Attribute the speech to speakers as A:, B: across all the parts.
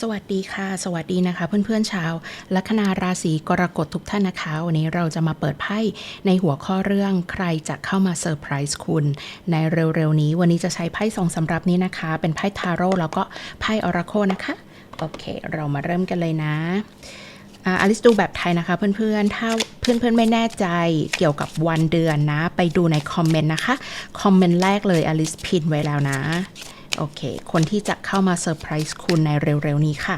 A: สวัสดีค่ะ สวัสดีนะคะ เพื่อนๆชาวลัคนาราศีกรกฎทุกท่านนะคะ วันนี้เราจะมาเปิดไพ่ในหัวข้อเรื่องใครจะเข้ามาเซอร์ไพรส์คุณ ในเร็วๆนี้วันนี้จะใช้ไพ่สองสำหรับนี้นะคะ เป็นไพ่ทาโร่แล้วก็ไพ่ออราโคนะคะ โอเค เรามาเริ่มกันเลยนะอ่าอลิสดูแบบไทยนะคะเพื่อนๆ ถ้าเพื่อนๆ ไม่แน่ใจเกี่ยวกับวันเดือนนะ ไปดูในคอมเมนต์นะคะ คอมเมนต์แรกเลยอลิสพินไว้แล้วนะ โอเค คนที่จะเข้ามาเซอร์ไพรส์คุณในเร็ว ๆ นี้ค่ะ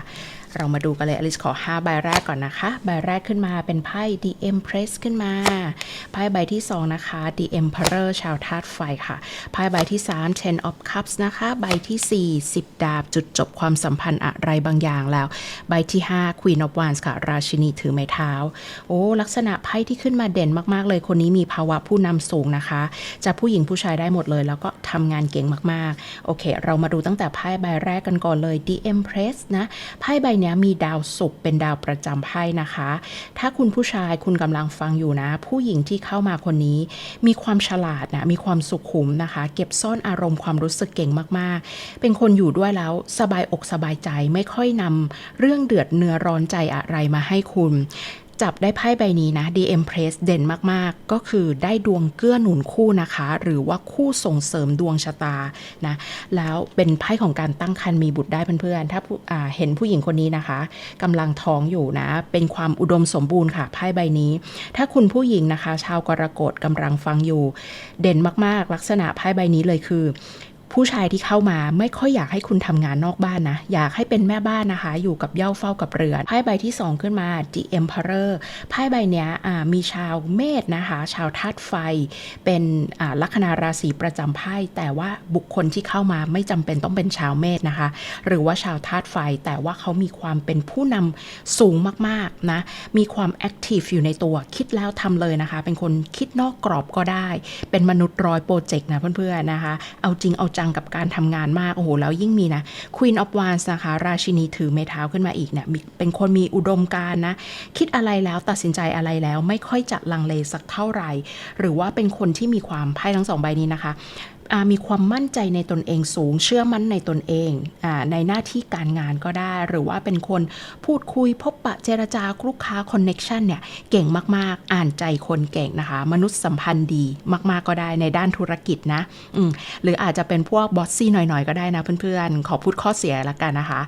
A: เรามาดูกันเลยอลิสขอ 5 ใบแรกก่อนนะคะ ใบแรกขึ้นมาเป็นไพ่ The Empress ขึ้นมา ไพ่ใบที่ 2 นะคะ The Emperor ชาวธาตุไฟค่ะ ไพ่ใบที่ 3 Ten of Cups นะคะ ใบที่ 4 10 ดาบ จุดจบความสัมพันธ์อะไรบางอย่างแล้ว ใบที่ 5 Queen of Wands ค่ะ ราชินีถือไม้เท้า โอ้ ลักษณะไพ่ที่ขึ้นมาเด่นมาก ๆ เลย คนนี้มีภาวะผู้นำสูงนะคะ จะผู้หญิงผู้ชายได้หมดเลย แล้วก็ทำงานเก่งมาก ๆ โอเค เรามาดูตั้งแต่ไพ่ใบแรกกันก่อนเลย The Empress นะ ไพ่ใบนี้ยมีดาวศุกร์เป็นดาวประจำไพ่นะคะ ถ้าคุณผู้ชายคุณกำลังฟังอยู่นะ ผู้หญิงที่เข้ามาคนนี้ มีความฉลาดนะมีความสุขุมนะคะ เก็บซ่อนอารมณ์ความรู้สึกเก่งมากๆ เป็นคนอยู่ด้วยแล้วสบายอกสบายใจไม่ค่อยนำเรื่องเดือดเนื้อร้อนใจอะไรมาให้คุณ จับได้ไพ่ใบนี้นะ The Empress เด่นมาก ๆ ก็คือได้ดวงเกื้อหนุนคู่นะคะ หรือว่าคู่ส่งเสริมดวงชะตานะ แล้วเป็นไพ่ของการตั้งครรภ์มีบุตรได้เพื่อนๆ ถ้าาเห็นผู้หญิงคนนี้นะคะกำลังท้องอยู่นะ เป็นความอุดมสมบูรณ์ค่ะไพ่ใบนี้ ถ้าคุณผู้หญิงนะคะ ชาวกรกฎกำลังฟังอยู่ เด่นมากๆ ลักษณะไพ่ใบนี้เลยคือ ผู้ชายที่เข้ามาไม่ค่อยอยากให้คุณทำงานนอกบ้านนะ อยากให้เป็นแม่บ้านนะคะ อยู่กับเย้าเฝ้ากับเรือนไพ่ใบที่ 2 ขึ้นมา The Emperor ไพ่ใบเนี้ยมีชาวเมษนะคะ ชาวธาตุไฟ เป็นลัคนาราศีประจำไพ่แต่ว่าบุคคลที่เข้ามาไม่จำเป็นต้องเป็นชาวเมษนะคะ หรือว่าชาวธาตุไฟ แต่ว่าเขามีความเป็นผู้นำสูงมากๆนะมีความแอคทีฟอยู่ในตัวคิดแล้วทำเลยนะคะ เป็นคนคิดนอกกรอบก็ได้ เป็นมนุษย์ร้อยโปรเจกต์นะเพื่อนๆนะคะ เอาจริงเอาจงกับการทำงานมาก โอ้โห แล้วยิ่งมีนะ Queen of Wands นะคะ ราชินีถือไม้เท้าขึ้นมาอีกเนี่ยเป็นคนมีอุดมการณ์นะ คิดอะไรแล้วตัดสินใจอะไรแล้วไม่ค่อยจะลังเลสักเท่าไหร่ หรือว่าเป็นคนที่มีความไพ่ทั้งสองใบนี้นะคะ มีความมั่นใจในตนเองสูง เชื่อมั่นในตนเองอในหน้าที่การงานก็ได้ หรือว่าเป็นคนพูดคุยพบปะเจรจาลูกค้าคอนเน็ชันเนี่ยเก่งมากๆ อ่านใจคนเก่งนะคะ มนุษย์สัมพันธ์ดีมากๆก็ได้ในด้านธุรกิจนะหรืออาจจะเป็นพวกบอสซี่หน่อยๆ ก็ได้นะเพื่อนๆ ขอพูดข้อเสียละกันนะคะ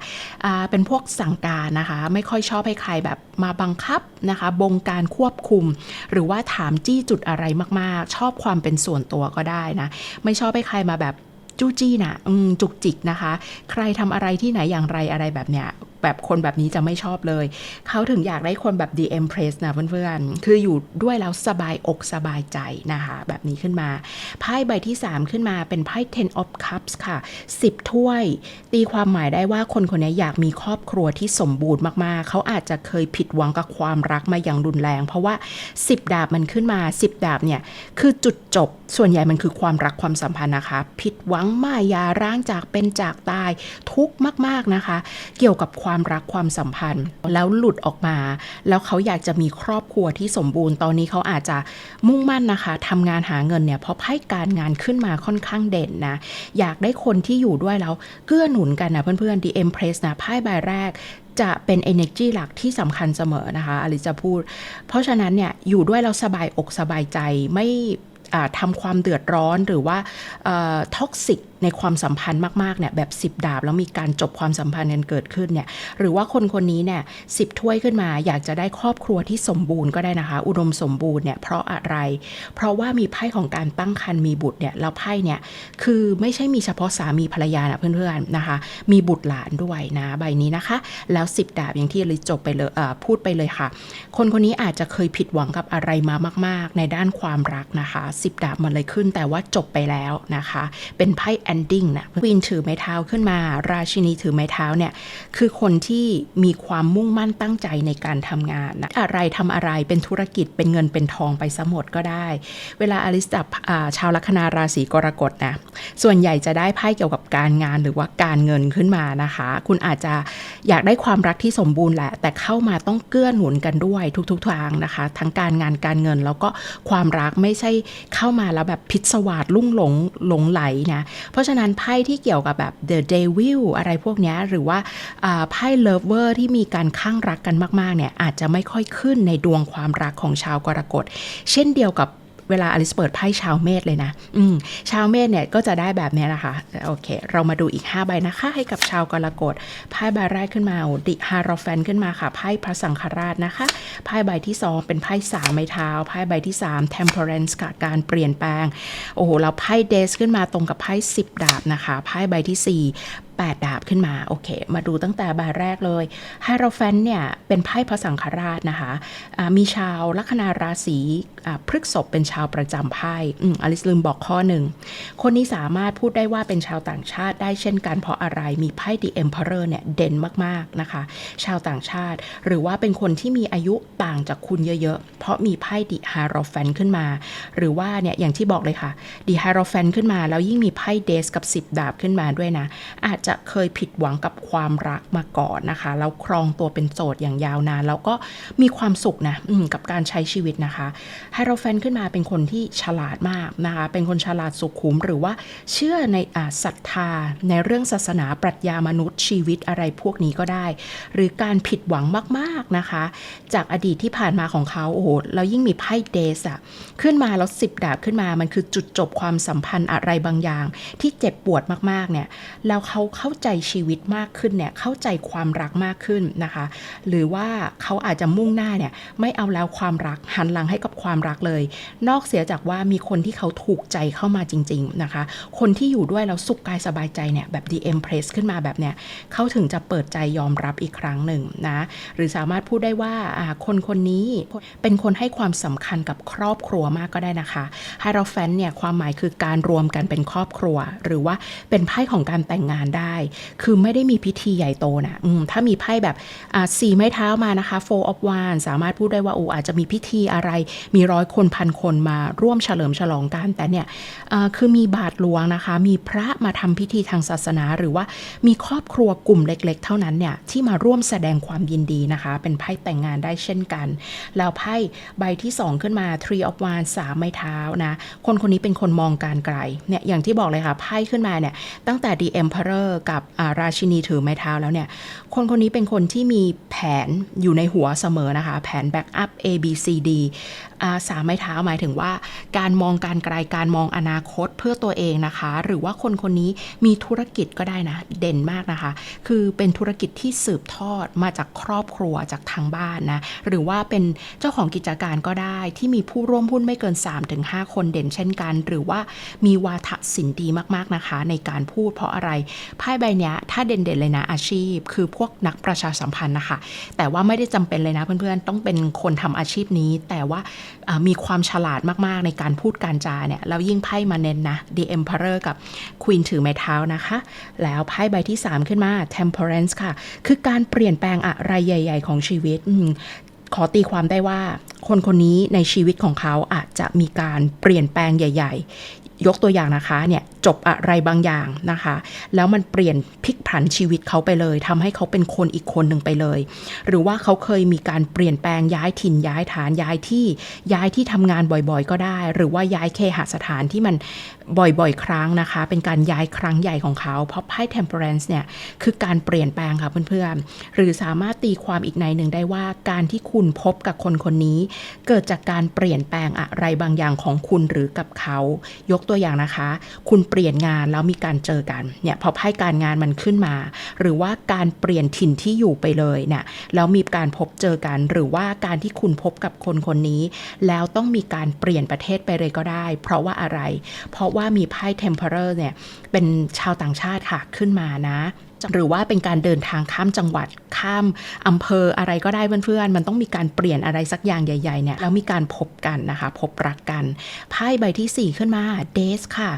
A: เป็นพวกสั่งการนะคะ ไม่ค่อยชอบให้ใครแบบมาบังคับนะคะ บงการควบคุม หรือว่าถามจี้จุดอะไรมากๆ ชอบความเป็นส่วนตัวก็ได้นะ ไม่ชอบให้ใครมาแบบจู้จี้นะจุกจิกนะคะ ใครทำอะไรที่ไหนอย่างไรอะไรแบบเนี้ย แบบคนแบบนี้จะไม่ชอบเลย เขาถึงอยากได้คนแบบ The Empress นะเพื่อนๆ คืออยู่ด้วยแล้วสบายอกสบายใจนะคะ แบบนี้ขึ้นมา ไพ่ใบที่ 3 ขึ้นมาเป็นไพ่ Ten of Cups ค่ะ 10 ถ้วย ตีความหมายได้ว่าคนคนนี้อยากมีครอบครัวที่สมบูรณ์มากๆ เขาอาจจะเคยผิดหวังกับความรักมาอย่างรุนแรง เพราะว่า 10 ดาบมันขึ้นมา 10 ดาบเนี่ย คือจุดจบ ส่วนใหญ่มันคือความรักความสัมพันธ์นะคะ ผิดหวังมายาร้างจากเป็นจากตายทุกข์มากๆนะคะ เกี่ยวกับความความรักความสัมพันธ์ แล้วหลุดออกมา แล้วเขาอยากจะมีครอบครัวที่สมบูรณ์ตอนนี้เขาอาจจะมุ่งมั่นนะคะทำงานหาเงินเนี่ยเพราะไพ่การงานขึ้นมาค่อนข้างเด่นนะอยากได้คนที่อยู่ด้วยแล้วเกื้อหนุนกันนะเพื่อนๆ The Empress นะไพ่ใบแรกจะเป็น energy หลักที่สำคัญเสมอนะคะอลิจะพูด เพราะฉะนั้นเนี่ยอยู่ด้วยแล้วสบายอกสบายใจไม่ทำความเดือดร้อนหรือว่าท็อกซิก ในความสัมพันธ์มากๆเนี่ยแบบ 10 ดาบ แล้วมีการจบความสัมพันธ์กันเกิดขึ้นเนี่ยหรือว่าคนคนนี้เนี่ยสิถ้วยขึ้นมา อยากจะได้ครอบครัวที่สมบูรณ์ก็ได้นะคะ อุดมสมบูรณ์เนี่ยเพราะอะไร เพราะว่ามีไพ่ของการตั้งครรภ์มีบุตรเนี่ยแล้วไพ่เนี่ยคือไม่ใช่มีเฉพาะสามีภรรยานะเพื่อนๆนะคะ มีบุตรหลานด้วยนะใบนี้นะคะ แล้ว 10 ดาบอย่างที่ลิจบไปเลยพูดไปเลยค่ะ คนคนนี้อาจจะเคยผิดหวังกับอะไรมามาก ๆ ในด้านความรักนะคะ 10 ดาบมันเลยขึ้น แต่ว่าจบไปแล้วนะคะ เป็นไพ่ ending นะควีนถือไม้เท้าขึ้นมา ราชินีถือไม้เท้าเนี่ยคือคนที่มีความมุ่งมั่นตั้งใจในการทำงานนะอะไรทำอะไรเป็นธุรกิจเป็นเงินเป็นทองไปซะหมดก็ได้ เวลาอลิสจับชาวลัคนาราศีกรกฎนะส่วนใหญ่จะได้ไพ่เกี่ยวกับการงานหรือว่าการเงินขึ้นมานะคะ คุณอาจจะอยากได้ความรักที่สมบูรณ์แหละ แต่เข้ามาต้องเกื้อหนุนกันด้วยทุกๆทางนะคะ ทั้งการงานการเงินแล้วก็ความรักไม่ใช่เข้ามาแล้วแบบพิศวาสลุ่งหลงหลงไหลนะเพราะราะฉะนั้นไพ่ที่เกี่ยวกับแบบ The Devil อะไรพวกนี้หรือว่าอ่าไพ่ Lover ที่มีการข้างรักกันมากๆเนี่ยอาจจะไม่ค่อยขึ้นในดวงความรักของชาวกรกฎ เช่นเดียวกับ เวลาอลิสเปิดไพ่ชาวเมษเลยนะ อืมชาวเมษเนี่ยก็จะได้แบบนี้นะคะ โอเค เรามาดูอีก 5 ใบนะคะ ให้กับชาวกรกฎ ไพ่ใบแรกขึ้นมาดิฮารอแฟนขึ้นมาค่ะ ไพ่พระสังฆราชนะคะ ไพ่ใบที่ 2 เป็นไพ่สามไม้เท้า ไพ่ใบที่ 3 temperance ค่ะ การเปลี่ยนแปลง โอ้โหแล้วไพ่เดสขึ้นมาตรงกับไพ่10 ดาบนะคะ ไพ่ใบที่ 4 8 ดาบขึ้นมาโอเค มาดูตั้งแต่ใบแรกเลยไฮโรแฟนเนี่ย เป็นไพ่พระสังฆราชนะคะะมีชาวลัคนาราศีพฤกษบเป็นชาวประจำไพ่อืมอลิสลืมบอกข้อหนึ่ง คนนี้สามารถพูดได้ว่าเป็นชาวต่างชาติได้เช่นกันเพราะอะไรมีไพ่ The Emperor เนี่ย เด่นมาก ๆ นะคะ ชาวต่างชาติ หรือว่าเป็นคนที่มีอายุต่างจากคุณเยอะ ๆ เพราะมีไพ่ The Hierophant ขึ้นมา หรือว่าเนี่ยอย่างที่บอกเลยค่ะ The Hierophant ขึ้นมาแล้วยิ่งมีไพ่เดสกับ 10 ดาบขึ้นมาด้วยนะอาจจะเคยผิดหวังกับความรักมาก่อนนะคะ แล้วครองตัวเป็นโสดอย่างยาวนาน แล้วก็มีความสุขนะกับการใช้ชีวิตนะคะไฮโรแฟนขึ้นมาเป็นคนที่ฉลาดมากนะคะ เป็นคนฉลาดสุขุมหรือว่าเชื่อในอาศรัทธาในเรื่องศาสนาปรัชญามนุษย์ชีวิตอะไรพวกนี้ก็ได้ หรือการผิดหวังมากๆนะคะ จากอดีตที่ผ่านมาของเขาโอ้โหแล้วยิ่งมีไพ่เดสอะขึ้นมาแล้วสิบดาบขึ้นมามันคือจุดจบความสัมพันธ์อะไรบางอย่าง ที่เจ็บปวดมากๆเนี่ยแล้วเขาเข้าใจชีวิตมากขึ้นเนี่ยเข้าใจความรักมากขึ้นนะคะ หรือว่าเขาอาจจะมุ่งหน้าเนี่ยไม่เอาแล้วความรักหันหลังให้กับความรักเลย นอกเสียจากว่ามีคนที่เขาถูกใจเข้ามาจริง ๆนะคะ คนที่อยู่ด้วยแล้วสุขกายสบายใจเนี่ยแบบ The Empress ขึ้นมาแบบเนี้ยเขาถึงจะเปิดใจยอมรับอีกครั้งหนึ่งนะหรือสามารถพูดได้ว่าอ่าคนคนนี้เป็นคนให้ความสำคัญกับครอบครัวมากก็ได้นะคะไฮโรแฟนเนี่ยความหมายคือการรวมกันเป็นครอบครัว หรือว่าเป็นไพ่ของการแต่งงานได้คือไม่ได้มีพิธีใหญ่โตนะอืมถ้ามีไพ่แบบสี่ไม้เท้ามานะคะ four of wands สามารถพูดได้ว่าโอ้อาจจะมีพิธีอะไร มีร้อยคนพันคนมาร่วมเฉลิมฉลองกัน แต่เนี่ยคือมีบาทหลวงนะคะ มีพระมาทำพิธีทางศาสนา หรือว่ามีครอบครัวกลุ่มเล็ก ๆ เท่านั้นเนี่ยที่มาร่วมแสดงความยินดีนะคะ เป็นไพ่แต่งงานได้เช่นกัน แล้วไพ่ใบที่ 2 ขึ้นมา three of wands สามไม้เท้านะ คนคนนี้เป็นคนมองการไกล เนี่ยอย่างที่บอกเลยค่ะ ไพ่ขึ้นมาเนี่ย ตั้งแต่ the emperor กับราชินีถือไม้เท้าแล้วเนี่ย คนคนนี้เป็นคนที่มีแผนอยู่ในหัวเสมอนะคะ แผนแบ็กอัพ A B C D อาสามไม้เท้าหมายถึงว่า การมองการไกลการมองอนาคตเพื่อตัวเองนะคะ หรือว่าคนคนนี้มีธุรกิจก็ได้นะ เด่นมากนะคะ คือเป็นธุรกิจที่สืบทอดมาจากครอบครัวจากทางบ้านนะ หรือว่าเป็นเจ้าของกิจการก็ได้ ที่มีผู้ร่วมหุ้นไม่เกิน 3-5 คนเด่นเช่นกัน หรือว่ามีวาทศิลป์ดีมากๆนะคะ ในการพูดเพราะอะไรไพ่ใบเนี้ยถ้าเด่นๆเลยนะอาชีพ คือพววกนักประชาสัมพันธ์นะคะ แต่ว่าไม่ได้จำเป็นเลยนะเพื่อนๆ ต้องเป็นคนทำอาชีพนี้ แต่ว่ามีความฉลาดมากๆในการพูดการจาเนี่ยแล้วยิ่งไพ่มาเน้นนะ The Emperor กับ Queen ถือไม้เท้านะคะ แล้วไพ่ใบที่ 3 ขึ้นมา Temperance ค่ะ คือการเปลี่ยนแปลงอะไรใหญ่ ๆ ของชีวิตขอตีความได้ว่าคนคนนี้ในชีวิตของเขาอาจจะมีการเปลี่ยนแปลงใหญ่ๆ ยกตัวอย่างนะคะเนี่ยจบอะไรบางอย่างนะคะ แล้วมันเปลี่ยนพลิกผันชีวิตเขาไปเลยทำให้เขาเป็นคนอีกคนหนึ่งไปเลย หรือว่าเขาเคยมีการเปลี่ยนแปลงย้ายถิ่นย้ายฐานย้ายที่ย้ายที่ทำงานบ่อยๆ ก็ได้ หรือว่าย้ายเคหสถานที่มันบ่อยๆ ครั้งนะคะ เป็นการย้ายครั้งใหญ่ของเขา เพราะไพ่ temperance เนี่ย คือการเปลี่ยนแปลงค่ะเพื่อนๆ หรือสามารถตีความอีกในหนึ่งได้ว่าการที่คุณพบกับคนคนนี้ เกิดจากการเปลี่ยนแปลงอะไรบางอย่างของคุณหรือกับเขา ยกตัวอย่างนะคะ คุณเปลี่ยนงานแล้วมีการเจอกันเนี่ยพอไพ่การงานมันขึ้นมา หรือว่าการเปลี่ยนถิ่นที่อยู่ไปเลยเนี่ยแล้วมีการพบเจอกัน หรือว่าการที่คุณพบกับคนคนนี้ แล้วต้องมีการเปลี่ยนประเทศไปเลยก็ได้ เพราะว่าอะไร เพราะว่ามีไพ่ Temperer เนี่ยเป็นชาวต่างชาติค่ะขึ้นมานะหรือว่าเป็นการเดินทางข้ามจังหวัดข้ามอำเภออะไรก็ได้เพื่อนๆมันต้องมีการเปลี่ยนอะไรสักอย่างใหญ่ๆเนี่ยแล้วมีการพบกันนะคะ พบรักกันไพ่ใบที่ 4 ขึ้นมาเดสค่ะ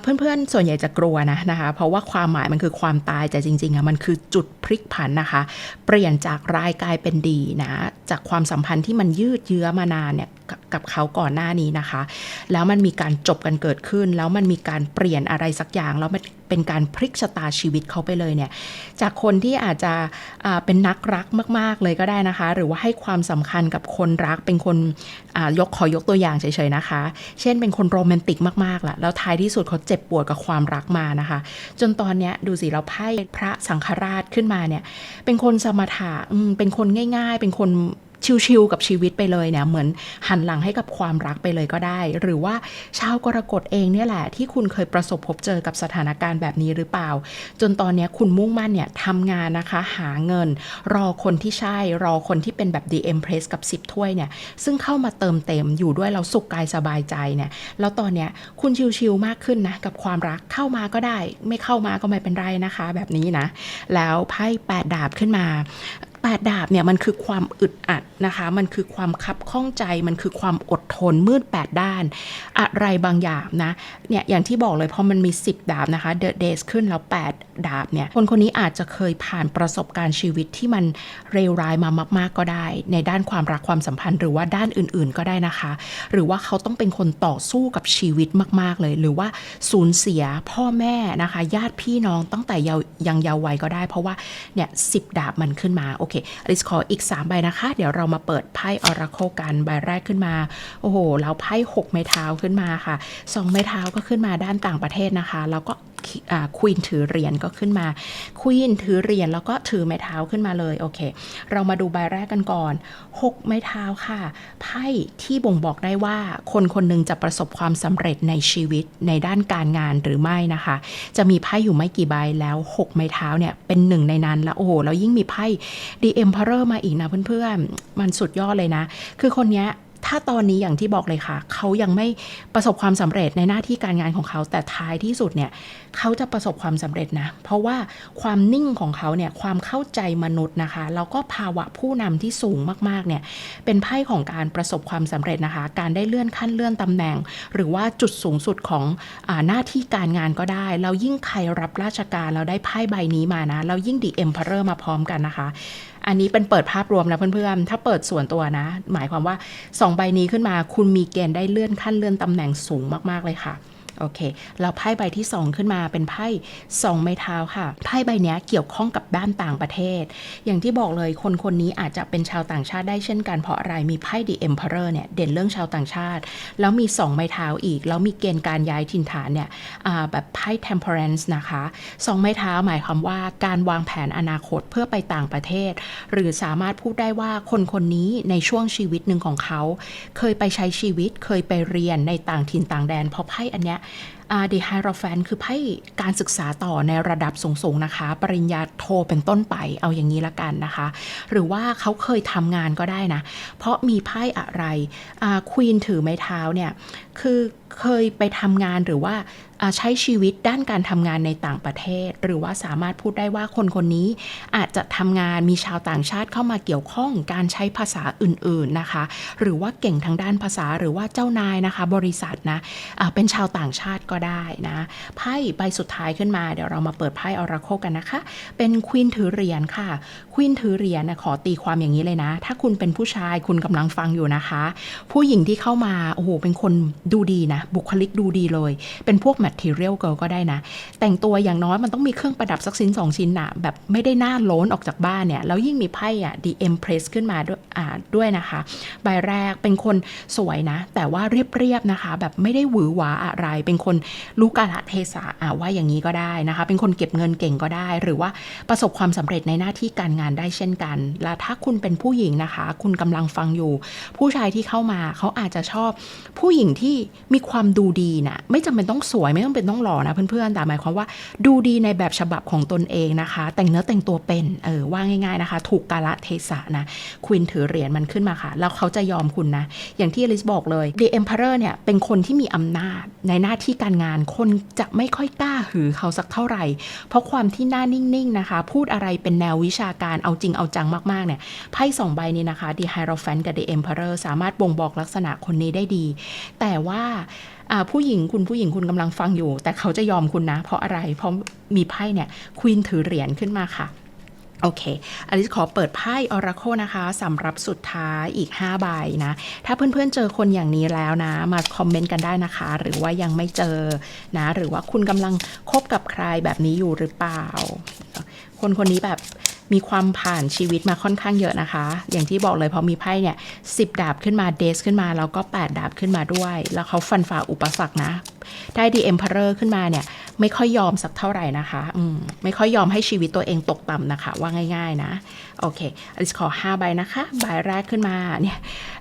A: เพื่อนๆ ส่วนใหญ่จะกลัวนะนะคะ เพราะว่าความหมายมันคือความตายแต่จริงๆอะมันคือจุดพลิกผันนะคะ เปลี่ยนจากร้ายกลายเป็นดีนะ จากความสัมพันธ์ที่มันยืดเยื้อมานานเนี่ยกับเขาก่อนหน้านี้นะคะ แล้วมันมีการจบกันเกิดขึ้น แล้วมันมีการเปลี่ยนอะไรสักอย่างแล้วมันเป็นการพลิกชะตาชีวิตเขาไปเลยเนี่ยจากคนที่อาจจะเป็นนักรักมาก ๆ เลยก็ได้นะคะ หรือว่าให้ความสำคัญกับคนรักเป็นคนยกขอยกตัวอย่างเฉยๆนะคะ เช่นเป็นคนโรแมนติกมากๆล่ะแล้วท้ายที่สุดเขาเจ็บปวดกับความรักมานะคะ จนตอนเนี้ยดูสิเราไพ่พระสังฆราชขึ้นมาเนี่ย เป็นคนสมถะอืมเป็นคนง่าย ๆ เป็นคน ชิวๆกับชีวิตไปเลยเนี่ยเหมือนหันหลังให้กับความรักไปเลยก็ได้ หรือว่าชาวกรกฎเองเนี่ยแหละที่คุณเคยประสบพบเจอกับสถานการณ์แบบนี้หรือเปล่า จนตอนนี้คุณมุ่งมั่นเนี่ยทำงานนะคะหาเงิน รอคนที่ใช่รอคนที่เป็นแบบ The Empress กับ 10 ถ้วยเนี่ยซึ่งเข้ามาเติมเต็มอยู่ด้วยเราสุขกายสบายใจเนี่ยแล้วตอนเนี้ยคุณชิวๆมากขึ้นนะกับความรักเข้ามาก็ได้ ไม่เข้ามาก็ไม่เป็นไรนะคะ แบบนี้นะ แล้วไพ่แปดดาบขึ้นมา แปดดาบเนี่ยมันคือความอึดอัดนะคะ มันคือความคับข้องใจมันคือความอดทนมืดแปดด้าน อะไรบางอย่างนะเนี่ยอย่างที่บอกเลยพอมันมี 10 ดาบนะคะ The Days ขึ้นแล้ว 8 ดาบเนี่ยคนคนนี้อาจจะเคยผ่านประสบการณ์ชีวิตที่มันเลวร้ายมามาก ๆ ก็ได้ ในด้านความรักความสัมพันธ์หรือว่าด้านอื่น ๆ ก็ได้นะคะ หรือว่าเขาต้องเป็นคนต่อสู้กับชีวิตมาก ๆ เลย หรือว่าสูญเสียพ่อแม่นะคะ ญาติพี่น้องตั้งแต่เย้ายังเยาว์วัยก็ได้ เพราะว่าเนี่ยสิดาบมันขึ้นมาโอเคอลิสขออีก 3 ใบนะคะ เดี๋ยวเรามาเปิดไพ่ออราโคกันใบแรกขึ้นมา โอ้โห แล้วไพ่6ไม้เท้าขึ้นมาค่ะ 2 ไม้เท้าก็ขึ้นมาด้านต่างประเทศนะคะ แล้วก็ ควีนถือเหรียญก็ขึ้นมาควีนถือเหรียญแล้วก็ถือไม้เท้าขึ้นมาเลยโอเค เรามาดูใบแรกกันก่อน 6 ไม้เท้าค่ะ ไพ่ที่บ่งบอกได้ว่าคนคนหนึ่งจะประสบความสำเร็จในชีวิตในด้านการงานหรือไม่นะคะ จะมีไพ่อยู่ไม่กี่ใบแล้ว 6 ไม้เท้าเนี่ยเป็นหนึ่งในนั้นแล้วโอ้โหแล้วยิ่งมีไพ่ The Emperor มาอีกนะเพื่อนๆ มันสุดยอดเลยนะ คือคนเนี้ย ถ้าตอนนี้อย่างที่บอกเลยค่ะ เขายังไม่ประสบความสำเร็จในหน้าที่การงานของเขา แต่ท้ายที่สุดเนี่ยเขาจะประสบความสำเร็จนะ เพราะว่าความนิ่งของเขาเนี่ยความเข้าใจมนุษย์นะคะ แล้วก็ภาวะผู้นำที่สูงมากๆเนี่ยเป็นไพ่ของการประสบความสำเร็จนะคะ การได้เลื่อนขั้นเลื่อนตำแหน่ง หรือว่าจุดสูงสุดของอหน้าที่การงานก็ได้ แล้วยิ่งใครรับราชการแล้วได้ไพ่ใบนี้มานะแล้วยิ่งดีเอ็มเพอเรอร์มาพร้อมกันนะคะ อันนี้เป็นเปิดภาพรวมนะเพื่อนๆ ถ้าเปิดส่วนตัวนะ หมายความว่า 2 ใบนี้ขึ้นมา คุณมีเกณฑ์ได้เลื่อนขั้นเลื่อนตำแหน่งสูงมากๆเลยค่ะ โอเคแล้วไพ่ใบที่ 2 ขึ้นมาเป็นไพ่สองไม้เท้าค่ะ ไพ่ใบนี้เกี่ยวข้องกับด้านต่างประเทศ อย่างที่บอกเลยคนคนนี้อาจจะเป็นชาวต่างชาติได้เช่นกันเพราะอะไร มีไพ่ The Emperor เนี่ยเด่นเรื่องชาวต่างชาติ แล้วมี 2 ไม้เท้าอีก แล้วมีเกณฑ์การย้ายถิ่นฐานเนี่ยแบบไพ่ Temperance นะคะสองไม้เท้าหมายความว่าการวางแผนอนาคตเพื่อไปต่างประเทศ หรือสามารถพูดได้ว่าคนคนนี้ในช่วงชีวิตหนึ่งของเขา เคยไปใช้ชีวิตเคยไปเรียนในต่างถิ่นต่างแดนเพราะไพ่อันเนี้ยดีไฮโรแฟนคือไพ่การศึกษาต่อในระดับสูงๆนะคะ ปริญญาโทเป็นต้นไปเอาอย่างนี้ละกันนะคะ หรือว่าเขาเคยทำงานก็ได้นะ เพราะมีไพ่อะไรควีนถือไม้เท้าเนี่ยคือ เคยไปทำงานหรือว่าใช้ชีวิตด้านการทำงานในต่างประเทศ หรือว่าสามารถพูดได้ว่าคนคนนี้อาจจะทำงานมีชาวต่างชาติเข้ามาเกี่ยวข้องการใช้ภาษาอื่น ๆนะคะ หรือว่าเก่งทางด้านภาษาหรือว่าเจ้านายนะคะ บริษัทนะะเป็นชาวต่างชาติก็ได้นะไพ่ใบสุดท้ายขึ้นมาเดี๋ยวเรามาเปิดไพ่ออราโคกันนะคะ เป็นควีนถือเหรียญค่ะควีนถือเหรียญนะขอตีความอย่างนี้เลยนะ ถ้าคุณเป็นผู้ชายคุณกำลังฟังอยู่นะคะ ผู้หญิงที่เข้ามาโอ้โหเป็นคนดูดีนะบุคลิกดูดีเลย เป็นพวก material girl ก็ได้นะ แต่งตัวอย่างน้อยมันต้องมีเครื่องประดับสักชิ้นสองชิ้นนะแบบไม่ได้หน้าโล้นออกจากบ้านเนี่ย แล้วยิ่งมีไพ่อะ The Empress ขึ้นมาด้วยอ่าด้วยนะคะ ใบแรกเป็นคนสวยนะ แต่ว่าเรียบๆนะคะ แบบไม่ได้หวือหวาอะไร เป็นคนรู้กาลเทศะอ่าว่าอย่างนี้ก็ได้นะคะ เป็นคนเก็บเงินเก่งก็ได้ หรือว่าประสบความสำเร็จในหน้าที่การงานได้เช่นกัน แล้วถ้าคุณเป็นผู้หญิงนะคะ คุณกำลังฟังอยู่ ผู้ชายที่เข้ามาเขาอาจจะชอบผู้หญิงที่มีความความดูดีนะไม่จำเป็นต้องสวยไม่ต้องเป็นต้องหล่อนะเพื่อนๆแต่หมายความว่าดูดีในแบบฉบับของตนเองนะคะ แต่งเนื้อแต่งตัวเป็นเออว่าง่าย ๆนะคะ ถูกกาลเทศะนะควินถือเหรียญมันขึ้นมาค่ะ แล้วเขาจะยอมคุณนะ อย่างที่อลิสบอกเลย The Emperor เนี่ยเป็นคนที่มีอำนาจในหน้าที่การงานคนจะไม่ค่อยกล้าหือเขาสักเท่าไหร่ เพราะความที่หน้านิ่งๆนะคะ พูดอะไรเป็นแนววิชาการเอาจริงเอาจังมากๆเนี่ยไพ่สองใบนี้นะคะ The Hierophant กับ The Emperor สามารถบ่งบอกลักษณะคนนี้ได้ดี แต่ว่า ผู้หญิงคุณผู้หญิงคุณกำลังฟังอยู่ แต่เขาจะยอมคุณนะ เพราะอะไร เพราะมีไพ่เนี่ยควีนถือเหรียญขึ้นมาค่ะโอเค อลิสขอเปิดไพ่ออราโคนะคะสำหรับสุดท้ายอีก 5 ใบนะ ถ้าเพื่อนๆเจอคนอย่างนี้แล้วนะ มาคอมเมนต์กันได้นะคะ หรือว่ายังไม่เจอนะ หรือว่าคุณกำลังคบกับใครแบบนี้อยู่หรือเปล่า คนคนนี้แบบ มีความผ่านชีวิตมาค่อนข้างเยอะนะคะ อย่างที่บอกเลยพอมีไพ่เนี่ยสิดาบขึ้นมาเดสขึ้นมา แล้วก็ 8 ดาบขึ้นมาด้วย แล้วเขาฟันฝ่าอุปสรรคนะ ได้ดีเอ็มเพอร์ขึ้นมาเนี่ย ไม่ค่อยยอมสักเท่าไหร่นะคะอืมไม่ค่อยยอมให้ชีวิตตัวเองตกต่ำนะคะ ว่าง่าย ๆนะ โอเคอลิสขอ 5 ใบนะคะใบแรกขึ้นมาเนี่ย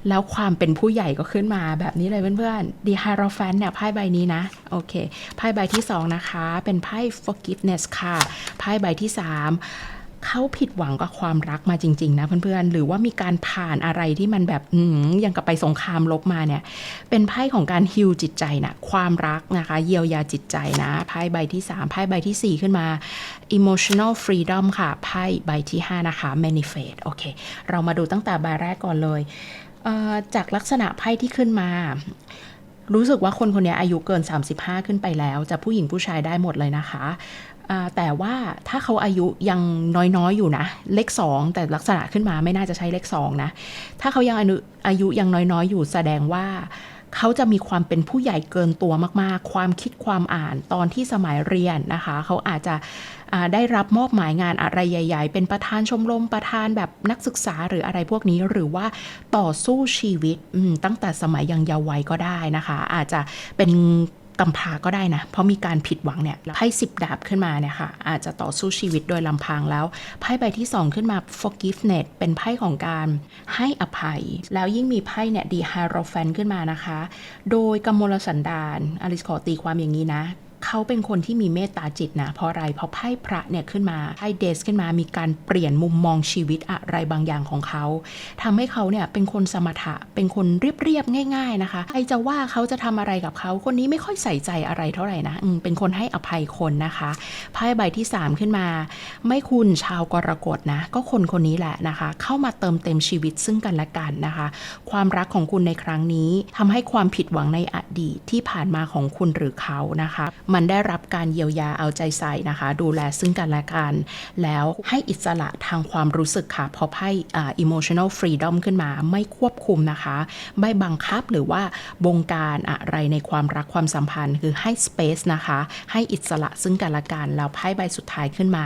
A: แล้วความเป็นผู้ใหญ่ก็ขึ้นมาแบบนี้เลยเพื่อนๆดีไฮโรแฟนเนี่ยไพ่ใบนี้นะโอเคไพ่ใบที่ 2 นะคะ เป็นไพ่ forgiveness ค่ะไพ่ใบที่ 3 เขาผิดหวังกับความรักมาจริง ๆ นะเพื่อนๆ หรือว่ามีการผ่านอะไรที่มันแบบอืยังกับไปสงครามลบมาเนี่ย เป็นไพ่ของการฮิวจิตใจนะความรักนะคะ เยียวยาจิตใจนะไพ่ใบที่3ไพ่ใบทีสี่ 4 ขึ้นมา emotional freedom ค่ะไพ่ใบที่ 5 นะคะ manifest โอเค เรามาดูตั้งแต่ใบแรกก่อนเลยเจากลักษณะไพ่ที่ขึ้นมารู้สึกว่าคนคนนี้อายุเกิน 35 ขึ้นไปแล้ว จะผู้หญิงผู้ชายได้หมดเลยนะคะ แต่ว่าถ้าเขาอายุยังน้อยๆอยู่นะ เลข 2 แต่ลักษณะขึ้นมาไม่น่าจะใช้เลข2นะ ถ้าเขายังอายุอายุยังน้อยๆ อยู่แสดงว่าเขาจะมีความเป็นผู้ใหญ่เกินตัวมากๆ ความคิดความอ่านตอนที่สมัยเรียนนะคะ เขาอาจจะได้รับมอบหมายงานอะไรใหญ่ ๆ เป็นประธานชมรมประธานแบบนักศึกษาหรืออะไรพวกนี้ หรือว่าต่อสู้ชีวิตตั้งแต่สมัยยังเยาว์วัยก็ได้นะคะ อาจจะเป็น กำพาก็ได้นะ เพราะมีการผิดหวังเนี่ยไพ่สิบดาบขึ้นมาเนี่ยค่ะ อาจจะต่อสู้ชีวิตโดยลำพังแล้วไพ่ใบที่ 2 ขึ้นมา forgiveness เป็นไพ่ของการให้อภัย แล้วยิ่งมีไพ่เนี่ย the hierophant ขึ้นมานะคะ โดยกมลสันดานอลิสขอตีความอย่างนี้นะ เขาเป็นคนที่มีเมตตาจิตนะ เพราะอะไร เพราะไพ่พระเนี่ยขึ้นมาไพ่เดสขึ้นมามีการเปลี่ยนมุมมองชีวิตอะไรบางอย่างของเขาทำให้เขาเนี่ยเป็นคนสมถะ เป็นคนเรียบๆง่าย ๆนะคะใครจะว่าเขาจะทำอะไรกับเขาคนนี้ไม่ค่อยใส่ใจอะไรเท่าไหร่นะเป็นคนให้อภัยคนนะคะไพ่ใบที่ 3 ขึ้นมา ไม่คุณชาวกรกฎนะ ก็คนคนนี้แหละนะคะ เข้ามาเติมเต็มชีวิตซึ่งกันและกันนะคะ ความรักของคุณในครั้งนี้ทำให้ความผิดหวังในอดีตที่ผ่านมาของคุณหรือเขานะคะมันได้รับการเยียวยาเอาใจใส่นะคะ ดูแลซึ่งกันและกันแล้วให้อิสระทางความรู้สึกค่ะพราะไพ่อ่า emotional freedom ขึ้นมาไม่ควบคุมนะคะไม่บังคับหรือว่าบงการอะไรในความรักความสัมพันธ์ คือให้ space นะคะ ให้อิสระซึ่งกันและกันแล้วไพ่ใบสุดท้ายขึ้นมา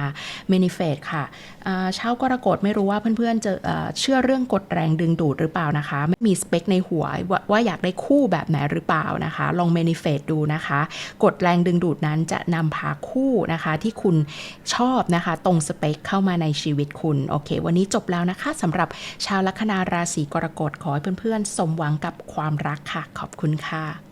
A: manifest ค่ะอ่าชากรกฎไม่รู้ว่าเพื่อนๆจะเอ่อเชื่อเรื่องกฎแรงดึงดูดหรือเปล่านะคะ ไม่มีสเปคในหัวว่าว่าอยากได้คู่แบบไหนหรือเปล่านะคะ ลอง manifest ดูนะคะ กฎแรงดึงงดูดนั้นจะนำพาคู่นะคะที่คุณชอบนะคะ ตรงสเปคเข้ามาในชีวิตคุณโอเค วันนี้จบแล้วนะคะสำหรับชาวลัคนาราศีกรกฎขอให้เพื่อนๆ สมหวังกับความรักค่ะ ขอบคุณค่ะ